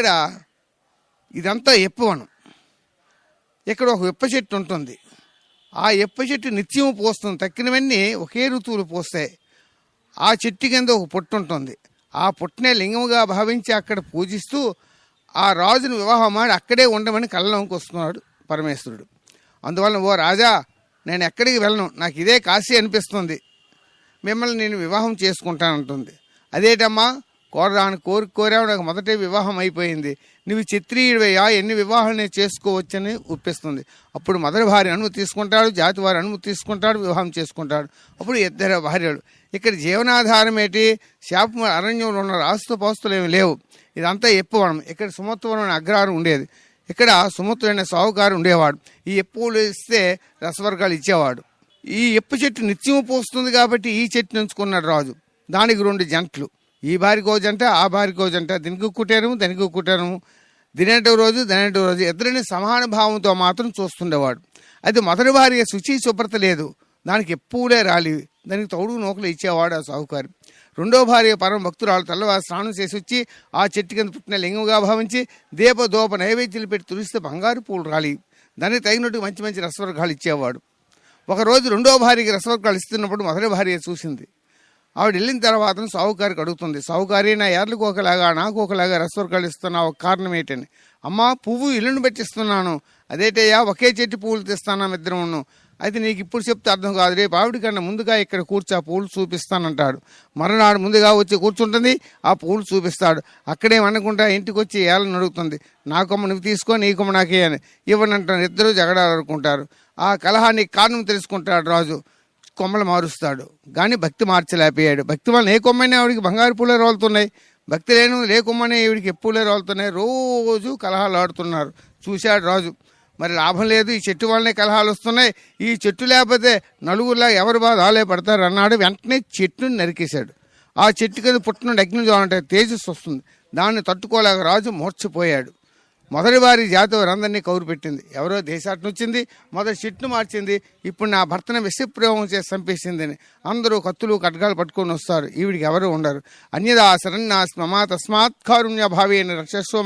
ఇక్కడ ఇదంతా ఎప్పవనం. ఇక్కడ ఒక విప్ప చెట్టు ఉంటుంది. ఆ ఎప్ప చెట్టు నిత్యం పోస్తుంది. తక్కినవన్నీ ఒకే ఋతువులు పోస్తాయి. ఆ చెట్టు కింద ఒక పొట్టు ఉంటుంది. ఆ పుట్టనే లింగముగా భావించి అక్కడ పూజిస్తూ ఆ రాజును వివాహం ఆడి అక్కడే ఉండమని కళ్ళలోకి వస్తున్నాడు పరమేశ్వరుడు. అందువలన ఓ రాజా నేను ఎక్కడికి వెళ్ళను? నాకు ఇదే కాశీ అనిపిస్తుంది. మిమ్మల్ని నేను వివాహం చేసుకుంటానంటుంది. అదేటమ్మా కోరరాని కోరి కోరావు నాకు మొదటే వివాహం అయిపోయింది. నువ్వు క్షత్రియుడివయ్యా ఎన్ని వివాహాలు నేను చేసుకోవచ్చని ఒప్పిస్తుంది. అప్పుడు మొదటి భార్య అనుమతి తీసుకుంటాడు జాతి వారి అనుమతి తీసుకుంటాడు వివాహం చేసుకుంటాడు. అప్పుడు ఇద్దరు భార్యలు. ఇక్కడ జీవనాధారం ఏంటి? శాప అరణ్యంలో ఉన్న రాస్తు పాస్తులు ఏమి లేవు. ఇదంతా ఎప్పువనం. ఇక్కడ సుమత్వనం అనే అగ్రహారం ఉండేది. ఇక్కడ సుమత్వమైన సావుకారు ఉండేవాడు. ఈ ఎప్పులు ఇస్తే రసవర్గాలు ఇచ్చేవాడు. ఈ ఎప్పు చెట్టు నిత్యం పోస్తుంది కాబట్టి ఈ చెట్టు ఎంచుకున్నాడు రాజు. దానికి రెండు జంటలు. ఈ భార్యకో జంట ఆ భార్యకో జంట దీనికి కుట్టారు దానికి కుట్టారు దినేటో రోజు దినేటో రోజు. ఇద్దరిని సమాన భావంతో మాత్రం చూస్తుండేవాడు. అయితే మొదటి భార్య శుచి శుభ్రత లేదు. దానికి ఎప్పుడే రాలి. దానికి తౌడు నూకలు ఇచ్చేవాడు ఆ సాహుకారి. రెండో భార్య పరమ భక్తురాలు తెల్లవారు స్నానం చేసి వచ్చి ఆ చెట్టు కింద పుట్టిన లింగంగా భావించి దీప దోప నైవేద్యాలు పెట్టి తులిస్తే బంగారు పూలు రాలి. దానికి తగినట్టు మంచి మంచి రసవర్గాలు ఇచ్చేవాడు. ఒకరోజు రెండో భార్యకి రసవర్గాలు ఇస్తున్నప్పుడు మొదటి భార్య చూసింది. ఆవిడ వెళ్ళిన తర్వాత సావుకారికి అడుగుతుంది. సావుకారి నా ఏర్లకు ఒకలాగా నాకు ఒకలాగా రసవర్గాలు ఇస్తున్నావు. కారణం ఏంటని? అమ్మా పువ్వు ఇల్లును పెట్టిస్తున్నాను. అదేటయ్యా ఒకే చెట్టు పువ్వులు తెస్తాను ఇద్దరం అయితే నీకు ఇప్పుడు చెప్తే అర్థం కాదు. రేపు ఆవిడకన్నా ముందుగా ఇక్కడ కూర్చో ఆ పూలు చూపిస్తానంటాడు. మరునాడు ముందుగా వచ్చి కూర్చుంటుంది ఆ పూలు చూపిస్తాడు. అక్కడే అనకుండా ఇంటికి వచ్చి ఏళ్ళని అడుగుతుంది. నా కొమ్మ నువ్వు తీసుకో నీ కొమ్మ నాకే అని. ఇవ్వనంటాను ఇద్దరు జగడాలనుకుంటారు. ఆ కలహానికి కారణం తెలుసుకుంటాడు రాజు. కొమ్మలు మారుస్తాడు. కానీ భక్తి మార్చలేకపోయాడు. భక్తి వలన ఏ కొమ్మైనా ఆవిడికి బంగారు పూలే రోలుతున్నాయి. భక్తి లేని లే కొమ్మనే ఈవిడికి ఎప్పులే రోలుతున్నాయి. రోజు కలహాలు ఆడుతున్నారు. చూశాడు రాజు. మరి లాభం లేదు. ఈ చెట్టు వల్లనే కలహాలు వస్తున్నాయి. ఈ చెట్టు లేకపోతే నలుగురులా ఎవరు బాధ ఆలే పడతారు అన్నాడు. వెంటనే చెట్టుని నరికేశాడు. ఆ చెట్టు కింద పుట్టిన అగ్ని చూడాలంటే తేజస్సు వస్తుంది. దాన్ని తట్టుకోలేక రాజు మూర్చిపోయాడు మొదటి వారి జాతి వారందరినీ కౌరు పెట్టింది. ఎవరో దేశాటన వచ్చింది మొదటి చెట్టును మార్చింది. ఇప్పుడు నా భర్తను విషప్రయోగం చేసి చంపేసిందని అందరూ కత్తులు కట్గాలు పట్టుకొని వస్తారు. ఈవిడికి ఎవరు ఉండరు. అన్యదా శరణ్యాస్మమా తస్మాత్ కారుణ్య భావేన రక్షస్వ